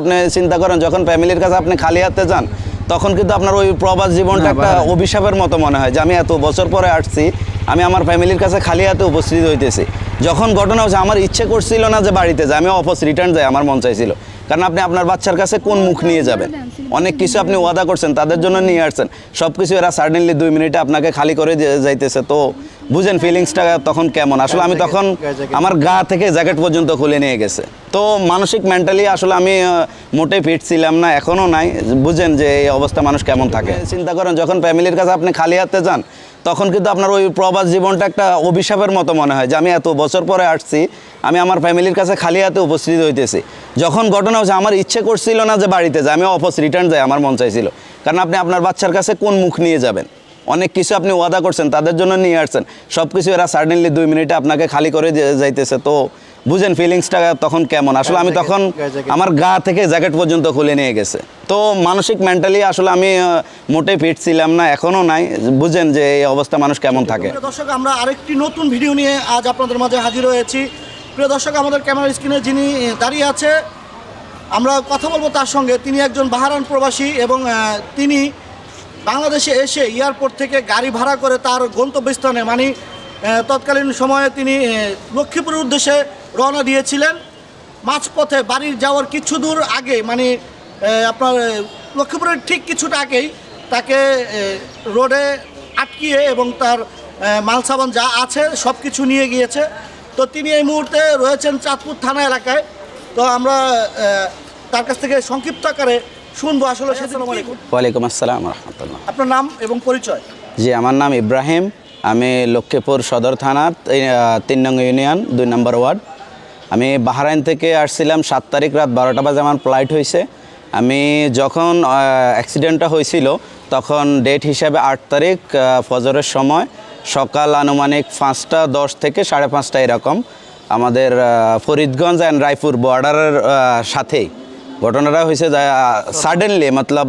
আপনি চিন্তা করেন যখন ফ্যামিলির কাছে আপনি খালি হাতে যান তখন কিন্তু আপনার ওই প্রবাস জীবনটা একটা অভিশাপের মতো মনে হয় যে আমি এত বছর পরে আসছি আমি আমার ফ্যামিলির কাছে খালি হাতে উপস্থিত হইতেছি। যখন ঘটনা হচ্ছে আমার ইচ্ছে করছিল না যে বাড়িতে যাই আমি অফিস রিটার্ন যাই আমার মন চাইছিল। কারণ আপনি আপনার বাচ্চার কাছে কোন মুখ নিয়ে যাবেন? অনেক কিছু আপনি ওয়াদা করছেন তাদের জন্য নিয়ে আসছেন। সব কিছু এরা সাডেনলি দুই মিনিটে আপনাকে খালি করে যাইতেছে। তো বুঝেন ফিলিংসটা তখন কেমন? আসলে আমি তখন আমার গা থেকে জ্যাকেট পর্যন্ত খুলে নিয়ে গেছে। তো মানসিক মেন্টালি আসলে আমি মোটেই ফিট ছিলাম না এখনও নাই। বুঝেন যে এই অবস্থা মানুষ কেমন থাকে। চিন্তা করেন যখন ফ্যামিলির কাছে আপনি খালি হাতে যান তখন কিন্তু আপনার ওই প্রবাস জীবনটা একটা অভিশাপের মতো মনে হয় যে আমি এত বছর পরে আসছি, আমি আমার ফ্যামিলির কাছে খালি হাতে উপস্থিত হইতেছি। যখন ঘটনা হচ্ছে আমার ইচ্ছে করছিল না যে বাড়িতে যাই, আমি অফিস রিটার্ন যাই, আমার মন চাইছিল। কারণ আপনি আপনার বাচ্চার কাছে কোন মুখ নিয়ে যাবেন? অনেক কিছু আপনি ওয়াদা করছেন, তাদের জন্য নিয়ে আসছেন। সব কিছু এরা সাডেনলি দুই মিনিটে আপনাকে খালি করে যাইতেছে। তো বুঝেন ফিলিংসটা তখন কেমন? আসলে আমি তখন আমার গা থেকে জ্যাকেট পর্যন্ত খুলে নিয়ে গেছে। তো মানসিক মেন্টালি আসলে আমি মোটেই ফিট ছিলাম না এখনও নাই। বুঝেন যে এই অবস্থা মানুষ কেমন থাকে। দর্শক আমরা আরেকটি নতুন ভিডিও নিয়ে আজ আপনাদের মাঝে হাজির হয়েছি। প্রিয় দর্শক আমাদের ক্যামেরা স্ক্রিনে যিনি দাঁড়িয়ে আছে আমরা কথা বলব তার সঙ্গে। তিনি একজন বাহারান প্রবাসী এবং তিনি বাংলাদেশে এসে এয়ারপোর্ট থেকে গাড়ি ভাড়া করে তার গন্তব্যস্থানে মানে তৎকালীন সময়ে তিনি লক্ষ্মীপুরের উদ্দেশ্যে রওনা দিয়েছিলেন। মাঝপথে বাড়ির যাওয়ার কিছু দূর আগে মানে আপনার লক্ষ্মীপুরের ঠিক কিছুটা আগেই তাকে রোডে আটকিয়ে এবং তার মাল সাবান যা আছে সব কিছু নিয়ে গিয়েছে। তো তিনি এই মুহূর্তে রয়েছেন চাঁদপুর থানা এলাকায়। তো আমরা তার কাছ থেকে সংক্ষিপ্ত আকারে শুনব আসলে আসসালামু আলাইকুম। ওয়ালাইকুম আসসালাম রহমতুল্লাহ। আপনার নাম এবং পরিচয়? জি আমার নাম ইব্রাহিম। আমি লক্ষ্মীপুর সদর থানার তিন নং ইউনিয়ন দুই নম্বর ওয়ার্ড। আমি বাহরাইন থেকে আসছিলাম সাত তারিখ রাত বারোটা বাজে আমার ফ্লাইট হয়েছে আমি যখন অ্যাক্সিডেন্টটা হয়েছিল তখন ডেট হিসাবে আট তারিখ ফজরের সময় সকাল আনুমানিক পাঁচটা দশ থেকে সাড়ে পাঁচটা এরকম আমাদের ফরিদগঞ্জ অ্যান্ড রায়পুর বর্ডারের সাথেই। ঘটনাটা হয়েছে সাডেনলি মতলব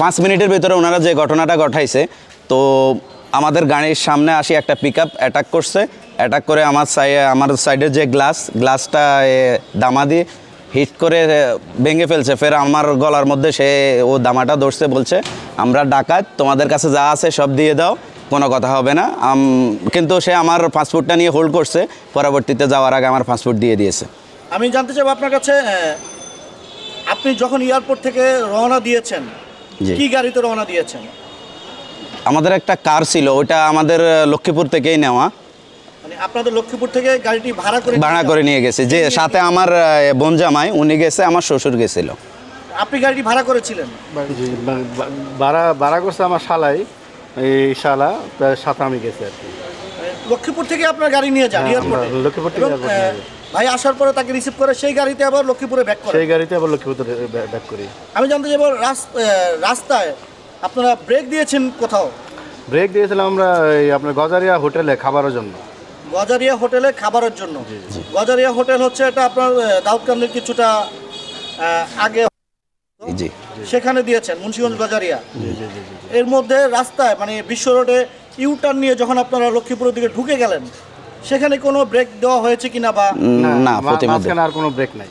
পাঁচ মিনিটের ভিতরে ওনারা যে ঘটনাটা ঘটাইছে, তো আমাদের গাড়ির সামনে আসি একটা পিক আপ অ্যাটাক করছে। অ্যাটাক করে আমার সাই আমার সাইডের যে গ্লাস গ্লাসটা দামা দিয়ে হিট করে ভেঙে ফেলছে। ফের আমার গলার মধ্যে সে ও দামাটা ধরছে বলছে আমরা ডাকাত তোমাদের কাছে যা আছে সব দিয়ে দাও কোনো কথা হবে না। কিন্তু সে আমার পাসপোর্টটা নিয়ে হোল্ড করছে পরবর্তীতে যাওয়ার আগে আমার পাসপোর্ট দিয়ে দিয়েছে। আমি জানতে চাইব আপনার কাছে আপনি যখন এয়ারপোর্ট থেকে রওনা দিয়েছেন। কি গাড়িতে রওনা দিয়েছেন? আমাদের একটা কার ছিল ওটা আমাদের লক্ষ্মীপুর থেকেই নেওয়া। আপনাদের লক্ষ্মীপুর থেকে গাড়িটি ভাড়া করে ভাড়া করে নিয়ে গেছে। যে সাথে আমার বোন জামাই উনি গেছে আমার শ্বশুর গেছিল। আপনি গাড়িটি ভাড়া করেছিলেন? ভাড়া ভাড়া করছে আমার শালাই এই শালা সাথে আমি গেছি আর কি। লক্ষ্মীপুর থেকে আপনার গাড়ি নিয়ে যান হ্যাঁ, আমরা লক্ষ্মীপুর থেকে। ভাই আসার পরে তাকে রিসিভ করে সেই গাড়িতে আবার লক্ষ্মীপুরে ব্যাক করে সেই গাড়িতে আবার লক্ষ্মীপুর ব্যাক করি। আমি জানতে চাইব রাস- রাস্তায় আপনারা ব্রেক দিয়েছেন কোথাও? ব্রেক দিয়েছিলাম আমরা এই আপনার গজারিয়া হোটেলে খাবারের জন্য। গজারিয়া হোটেলে খাবারের জন্য। গজারিয়া হোটেল হচ্ছে এটা আপনার দাউদকান্দির কিছুটা আগে জি। সেখানে দিয়েছেন মুন্সিগঞ্জ গজারিয়া। এর মধ্যে রাস্তায় মানে বিশ্ব রোডে ইউটার্ন নিয়ে যখন আপনারা লক্ষ্মীপুরের দিকে ঢুকে গেলেন সেখানে কোনো ব্রেক দেওয়া হয়েছে কিনা বা? না মাঝখানে আর কোনো ব্রেক নাই।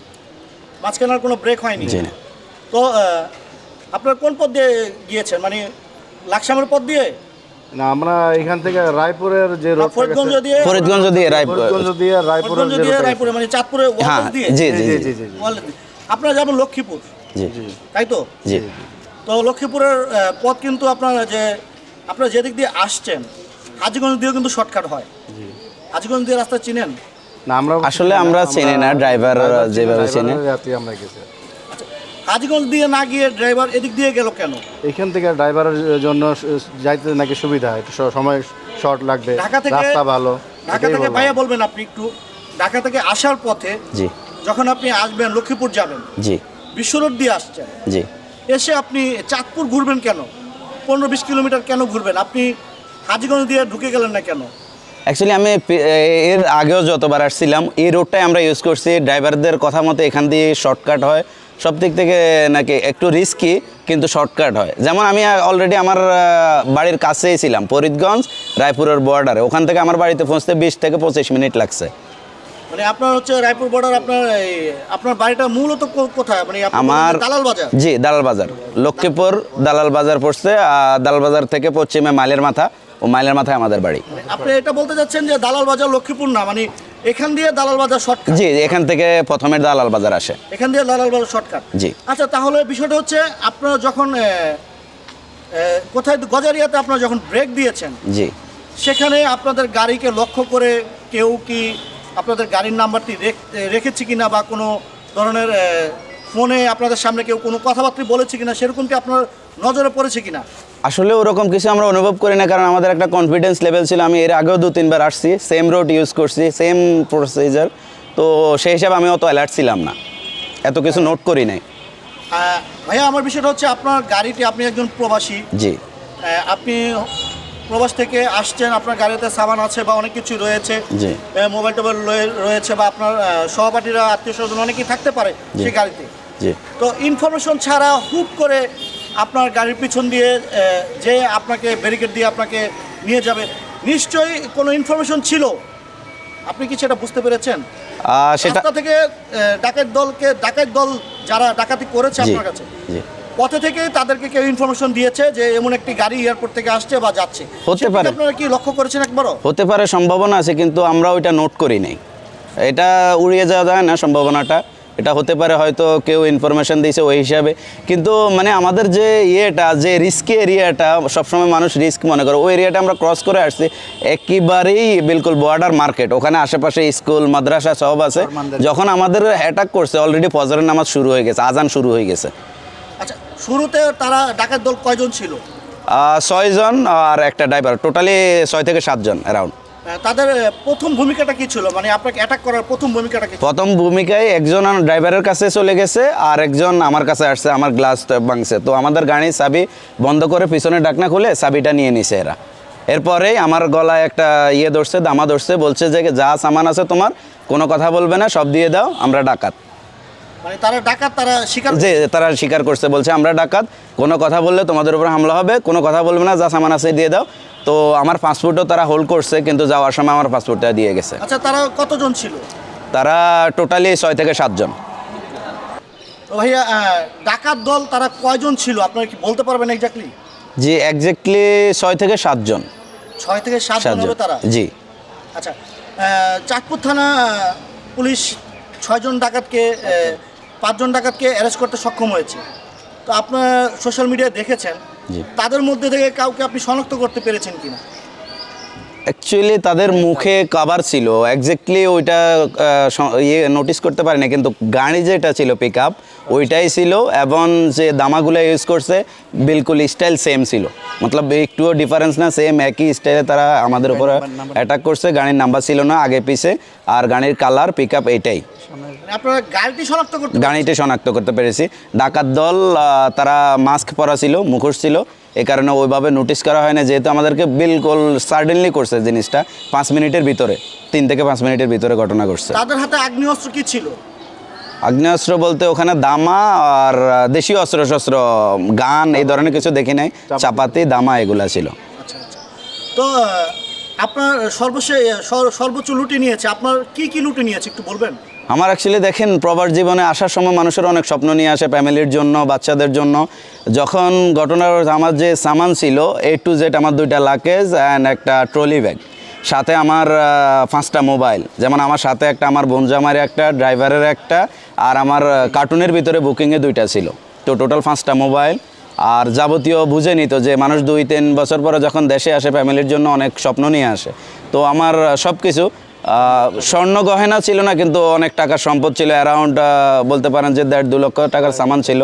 মাঝখানে আর কোনো ব্রেক হয়নি? জি তো আপনারা কোন পথ দিয়ে গিয়েছেন? মানে লাকসামের পথ দিয়ে? না আমরা এখান থেকে রায়পুরের যে ফরিদগঞ্জ দিয়ে ফরিদগঞ্জ দিয়ে রায় ফরিদগঞ্জ দিয়ে রায়পুরের দিয়ে রায়পুরে মানে চাঁদপুরে হ্যাঁ দিয়ে। জি জি জি জি দিয়ে। আপনারা যাবেন লক্ষ্মীপুর। জি। তাই তো? জি। তো লক্ষ্মীপুরের পথ কিন্তু আপনারা যে আপনারা যেদিক দিয়ে আসছেন হাজিগঞ্জ দিয়েও কিন্তু শর্টকাট হয়। হাজিগঞ্জ দিয়ে রাস্তা চিনেন? না আমরা আসলে আমরা চিনি না, ড্রাইভার যেভাবে চেনে। আমরা গেছি। হাজিগঞ্জ দিয়ে না গিয়ে ড্রাইভার এদিক দিয়ে গেল কেন? এখান থেকে ড্রাইভারের জন্য যাইতে নাকি সুবিধা একটু সময় শর্ট লাগবে ঢাকা থেকে- রাস্তা ভালো ঢাকা থেকে ভাইয়া বলবেন আপনি একটু ঢাকা থেকে আসার পথে জি। যখন আপনি আসবেন লক্ষ্মীপুর যাবেন জি। বিশ্ব রোড দিয়ে আসছেন জি। এসে আপনি চাঁদপুর ঘুরবেন কেন? পনেরো বিশ কিলোমিটার কেন ঘুরবেন? আপনি হাজিগঞ্জ দিয়ে ঢুকে গেলেন না কেন? অ্যাকচুয়ালি আমি এর আগেও যতবার আসছিলাম এই রোডটাই আমরা ইউজ করছি। ড্রাইভারদের কথা মতো এখান দিয়ে শর্টকাট হয়। সব দিক থেকে নাকি একটু রিস্কি কিন্তু শর্টকাট হয়। যেমন আমি অলরেডি আমার বাড়ির কাছেই ছিলাম ফরিদগঞ্জ রায়পুরের বর্ডারে ওখান থেকে আমার বাড়িতে পৌঁছতে বিশ থেকে পঁচিশ মিনিট লাগছে। মানে আপনার হচ্ছে রায়পুর বর্ডার আপনার আপনার বাড়িটা মূলত কোথায়? মানে আমার দালাল বাজার। জি দালাল বাজার। লক্ষ্মীপুর দালাল বাজার পড়ছে দালাল বাজার থেকে পশ্চিমে মাইলের মাথা ও মাইলের মাথায় আমাদের বাড়ি। আপনি এটা বলতে চাচ্ছেন যে দালাল বাজার লক্ষ্মীপুর না মানে এখান দিয়ে দালাল বাজার শর্টকাট জি এখান থেকে প্রথমের দালাল বাজার আসে। এখান দিয়ে দালাল বাজার শর্টকাট জি। আচ্ছা তাহলে বিষয়টা হচ্ছে আপনারা যখন কোথায় গজারিয়াতে আপনারা যখন ব্রেক দিয়েছেন জি। সেখানে আপনাদের গাড়িকে লক্ষ্য করে কেউ কি আপনাদের গাড়ির নাম্বারটি রেখ- রেখেছে কিনা বা কোনো ধরনের ফোনে আপনাদের সামনে কেউ কোনো কথাবার্তা বলেছে কিনা সেরকম কি আপনার নজরে পড়েছে কিনা? আসলে ওরকম কিছু আমরা অনুভব করি না কারণ আমাদের একটা কনফিডেন্স লেভেল ছিল। আমি এর আগেও দু তিনবার আসছি সেম রোড ইউজ করছি সেম প্রসিজার তো সেই হিসাবে আমি অত অ্যালার্ট ছিলাম না। এত কিছু নোট করি নাই। ভাইয়া আমার বিষয়টা হচ্ছে আপনার গাড়িটি আপনি একজন প্রবাসী। জি। আপনি প্রবাস থেকে আসছেন আপনার গাড়িতে সাবান আছে বা অনেক কিছু রয়েছে জি। মোবাইল টোবাইল রয়ে- রয়েছে বা আপনার সহপাঠীরা আত্মীয় স্বজন অনেকেই থাকতে পারে সেই গাড়িতে। জি। তো ইনফরমেশন ছাড়া হুট করে আপনার গাড়ির পিছন দিয়ে যে আপনাকে ব্যারিকেড দিয়ে আপনাকে নিয়ে যাবে নিশ্চয়ই কোনো ইনফরমেশন ছিল? আপনি কি সেটা বুঝতে পেরেছেন? সেটা থেকে ডাকাত দলকে ডাকাত দল যারা ডাকাতি করেছে আপনার কাছে পথে থেকে তাদেরকে কেউ ইনফরমেশন দিয়েছে যে এমন একটি গাড়ি এয়ারপোর্ট থেকে আসছে বা যাচ্ছে? হতে পারে। আপনারা কি লক্ষ্য করেছেন একবারও? হতে পারে সম্ভাবনা আছে কিন্তু আমরা ওইটা নোট করি নাই। এটা উড়িয়ে যাওয়া যায় না সম্ভাবনাটা। এটা হতে পারে হয়তো কেউ ইনফরমেশন দিয়েছে ওই হিসাবে। কিন্তু মানে আমাদের যে ইয়েটা যে রিস্কি এরিয়াটা সবসময় মানুষ রিস্ক মনে করে। ওই এরিয়াটা আমরা ক্রস করে আসছি। একেবারেই বিলকুল বর্ডার মার্কেট ওখানে আশেপাশে স্কুল মাদ্রাসা সব আছে। যখন আমাদের অ্যাটাক করছে অলরেডি ফজরের নামাজ শুরু হয়ে গেছে আজান শুরু হয়ে গেছে। আচ্ছা শুরুতে তারা ডাকাত দল কয়জন ছিল? ছয়জন আর একটা ড্রাইভার টোটালি ছয় থেকে সাতজন অ্যারাউন্ড তাদের প্রথম ভূমিকাটা কি ছিল? মানে আপনাকে অ্যাটাক করার প্রথম ভূমিকাটা কি প্রথম ভূমিকায় একজন ড্রাইভারের কাছে চলে গেছে আর একজন আমার কাছে আসছে আমার গ্লাস ভাঙছে। তো আমাদের গাড়ির চাবি বন্ধ করে পিছনে ডাকনা খুলে চাবিটা নিয়ে নিছে এরা। এরপরে আমার গলায় একটা ইয়ে ধরছে দামা ধরছে বলছে যে যা সামান আছে তোমার কোনো কথা বলবে না সব দিয়ে দাও আমরা ডাকাত। মানে তারা ডাকাত তারা স্বীকার যে তারা স্বীকার করছে বলছে আমরা ডাকাত কোনো কথা বললে তোমাদের উপর হামলা হবে কোনো কথা বলবে না যা সামান আছে দিয়ে দাও। তো আমার পাসপোর্টও তারা হোল্ড করছে কিন্তু যাওয়ার সময় আমার পাসপোর্টটা দিয়ে গেছে। আচ্ছা তারা কতজন ছিল? তারা টোটালি ছয় থেকে সাতজন। ভাইয়া ডাকাত দল তারা কয়জন ছিল? আপনারা কি বলতে পারবেন এক্স্যাক্টলি জি একজ্যাক্টলি ছয় থেকে সাতজন। ছয় থেকে সাতজন হবে তারা? জি। আচ্ছা চাঁদপুর থানা পুলিশ ছয়জন ডাকাতকে পাঁচজন ডাকাতকে অ্যারেস্ট করতে সক্ষম হয়েছে। তো আপনার সোশ্যাল মিডিয়ায় দেখেছেন। তাদের মধ্যে থেকে কাউকে আপনি শনাক্ত করতে পেরেছেন কিনা? অ্যাকচুয়ালি তাদের মুখে কাভার ছিল। এক্স্যাক্টলি ওইটা ইয়ে নোটিস করতে পারিনি কিন্তু গাড়ি যেটা ছিল পিক আপ ওইটাই ছিল এবং যে দামাগুলো ইউজ করছে বিলকুল স্টাইল সেম ছিল। মতলব একটুও ডিফারেন্স না সেম একই স্টাইলে তারা আমাদের উপরে অ্যাটাক করছে গাড়ির নাম্বার ছিল না আগে পিছে আর গাড়ির কালার পিক আপ এইটাই মানে আপনারা গাড়িটি শনাক্ত করতে গাড়িটি শনাক্ত করতে পেরেছি। ডাকাত দল তারা মাস্ক পরা ছিল মুখোশ ছিল। এ কারণে ওইভাবে নোটিস করা হয় না যেহেতু আমাদেরকে বিলকুল সার্ডেনলি করছে জিনিসটা পাঁচ মিনিটের ভিতরে তিন থেকে পাঁচ মিনিটের ভিতরে ঘটনা ঘটছে। তাদের হাতে আগ্নেয়াস্ত্র কি ছিল? আগ্নেয়াস্ত্র বলতে ওখানে দামা আর দেশীয় অস্ত্র শস্ত্র গান এই ধরনের কিছু দেখি নাই। চাপাতি। দামা এগুলা ছিল। আচ্ছা আচ্ছা। তো আপনার সর্বশেষ সর্বোচ্চ লুটি নিয়েছে আপনার কি কি লুটি নিয়েছে একটু বলবেন? আমার অ্যাকচুয়ালি দেখেন, প্রবাস জীবনে আসার সময় মানুষের অনেক স্বপ্ন নিয়ে আসে ফ্যামিলির জন্য, বাচ্চাদের জন্য। যখন ঘটনার আমার যে সামান ছিল এ টু জেড আমার দুইটা লাকেজ অ্যান্ড একটা ট্রলি ব্যাগ সাথে আমার পাঁচটা মোবাইল যেমন আমার সাথে একটা আমার বনজামার একটা ড্রাইভারের একটা, আর আমার কার্টুনের ভিতরে বুকিংয়ে দুইটা ছিল। তো টোটাল পাঁচটা মোবাইল আর যাবতীয় বুঝে নিত যে মানুষ দুই তিন বছর পরে যখন দেশে আসে ফ্যামিলির জন্য অনেক স্বপ্ন নিয়ে আসে। তো আমার সব কিছু স্বর্ণ গহেনা ছিল না কিন্তু অনেক টাকার সম্পদ ছিল। অ্যারাউন্ড বলতে পারেন যে দেড় দু লক্ষ টাকার সামান ছিল।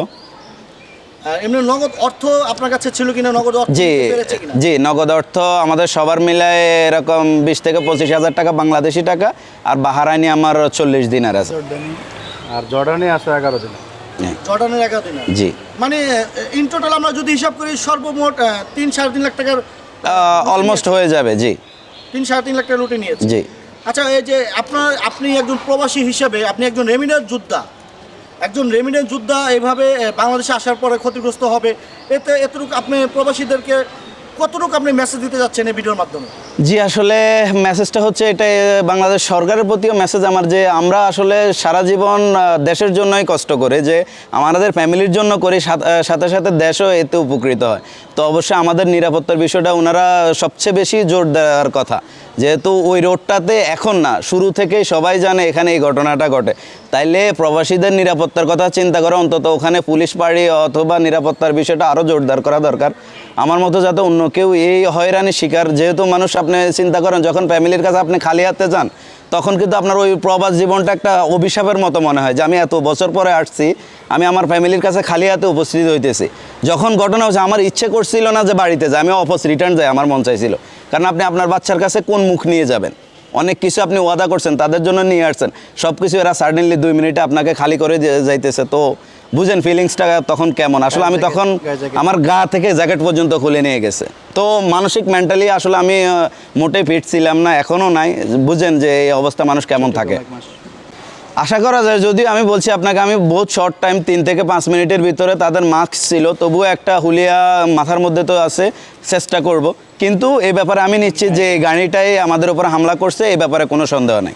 আর এমনি নগদ অর্থ আপনার কাছে ছিল কিনা? নগদ অর্থ জি জি নগদ অর্থ আমাদের সবার মিলায় এরকম বিশ থেকে পঁচিশ হাজার টাকা বাংলাদেশি টাকা আর বাহারাইনি আমার চল্লিশ দিনের আছে। আর জর্ডানে আছে এগারো দিন। হ্যাঁ, জর্ডানের এগারো দিন জি। মানে ইন টোটাল আমরা যদি হিসাব করি সর্বমোট তিন সাড়ে তিন লাখ টাকার অলমোস্ট হয়ে যাবে জি। তিন সাড়ে তিন লাখ টাকা লুটে নিয়েছে। জি। আচ্ছা এই যে আপনার, আপনি একজন প্রবাসী হিসেবে, আপনি একজন রেমিডেন্স যোদ্ধা। একজন রেমিডেন্স যোদ্ধা এইভাবে বাংলাদেশে আসার পরে ক্ষতিগ্রস্ত হবে। এতে, এতটুকু আপনি প্রবাসীদেরকে কতটুকু আপনি মেসেজ দিতে যাচ্ছেন এই ভিডিওর মাধ্যমে? জি, আসলে মেসেজটা হচ্ছে এটা বাংলাদেশ সরকারের প্রতিও মেসেজ আমার যে আমরা আসলে সারা জীবন দেশের জন্যই কষ্ট করি, যে আমাদের ফ্যামিলির জন্য করি, সাথ- সাথে দেশও এতে উপকৃত হয়। তো অবশ্যই আমাদের নিরাপত্তার বিষয়টা ওনারা সবচেয়ে বেশি জোর দেওয়ার কথা। যেহেতু ওই রোডটাতে এখন না, শুরু থেকেই সবাই জানে এখানে এই ঘটনাটা ঘটে। তাইলে প্রবাসীদের নিরাপত্তার কথা চিন্তা করে, অন্তত ওখানে পুলিশ পাড়ি অথবা নিরাপত্তার বিষয়টা আরও জোরদার করা দরকার। আমার মতো যাতে অন্য কেউ এই হয়রানির শিকার, যেহেতু মানুষ আপনি চিন্তা করেন, যখন ফ্যামিলির কাছে আপনি খালি হাতে যান, তখন কিন্তু আপনার ওই প্রবাস জীবনটা একটা অভিশাপের মতো মনে হয় যে আমি এত বছর পরে আসছি, আমি আমার ফ্যামিলির কাছে খালি হাতে উপস্থিত হইতেছি। যখন ঘটনা হচ্ছে আমার ইচ্ছে করছিল না যে বাড়িতে যাই, আমি অফিস রিটার্ন যাই, আমার মন চাইছিল। কারণ আপনি আপনার বাচ্চার কাছে কোন মুখ নিয়ে যাবেন? অনেক কিছু আপনি ওয়াদা করছেন, তাদের জন্য নিয়ে আসছেন সব কিছু এরা সাডেনলি দুই মিনিটে আপনাকে খালি করে যাইতেছে। তো বুঝেন ফিলিংসটা তখন কেমন? আসলে আমি তখন আমার গা থেকে জ্যাকেট পর্যন্ত খুলে নিয়ে গেছে। তো মানসিক মেন্টালি আসলে আমি মোটেই ফিট ছিলাম না এখনও নাই। বুঝেন যে এই অবস্থা মানুষ কেমন থাকে। আশা করা যায় যদিও আমি বলছি আপনাকে আমি বহুত শর্ট টাইম তিন থেকে পাঁচ মিনিটের ভিতরে তাদের মাস্ক ছিল তবুও একটা হুলিয়া মাথার মধ্যে তো আছে চেষ্টা করব। কিন্তু এই ব্যাপারে আমি নিশ্চিত যে এই গাড়িটাই আমাদের উপর হামলা করছে এই ব্যাপারে কোনো সন্দেহ নেই।